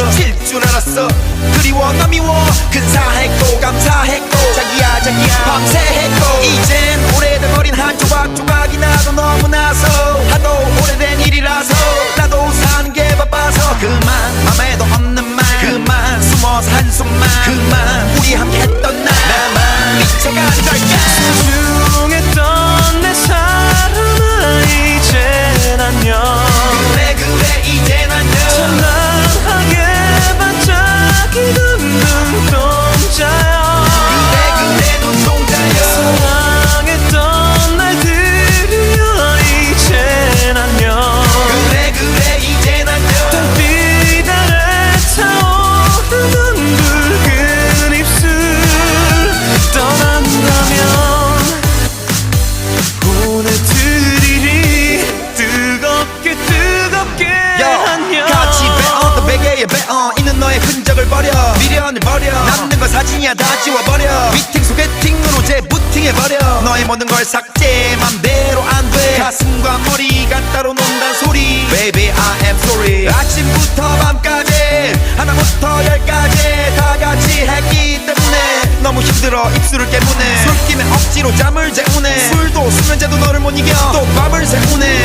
알았어. 질줄 알았어. 그리워 나 미워. 근사했고 감사했고. 자기야 자기야. 밤새 했고. 이젠 오래된 어린 한 조각 조각이 나도 너무나서. 하도 오래된 일이라서. 나도 사는 게 바빠서. 그만 맘에도 없는 말. 그만 숨어서 한숨만. 그만 베개에 배어 있는 너의 흔적을 버려. 미련을 버려. 남는 건 사진이야 다 지워버려. 미팅 소개팅으로 재부팅해버려. 너의 모든 걸 삭제 맘대로 안 돼. 가슴과 머리가 따로 논단 소리. Baby I am sorry. 아침부터 밤까지 하나부터 열까지 다 같이 했기 때문에 너무 힘들어 입술을 깨무네. 술김에 억지로 잠을 재우네. 술도 수면제도 너를 못 이겨. 또 밤을 새우네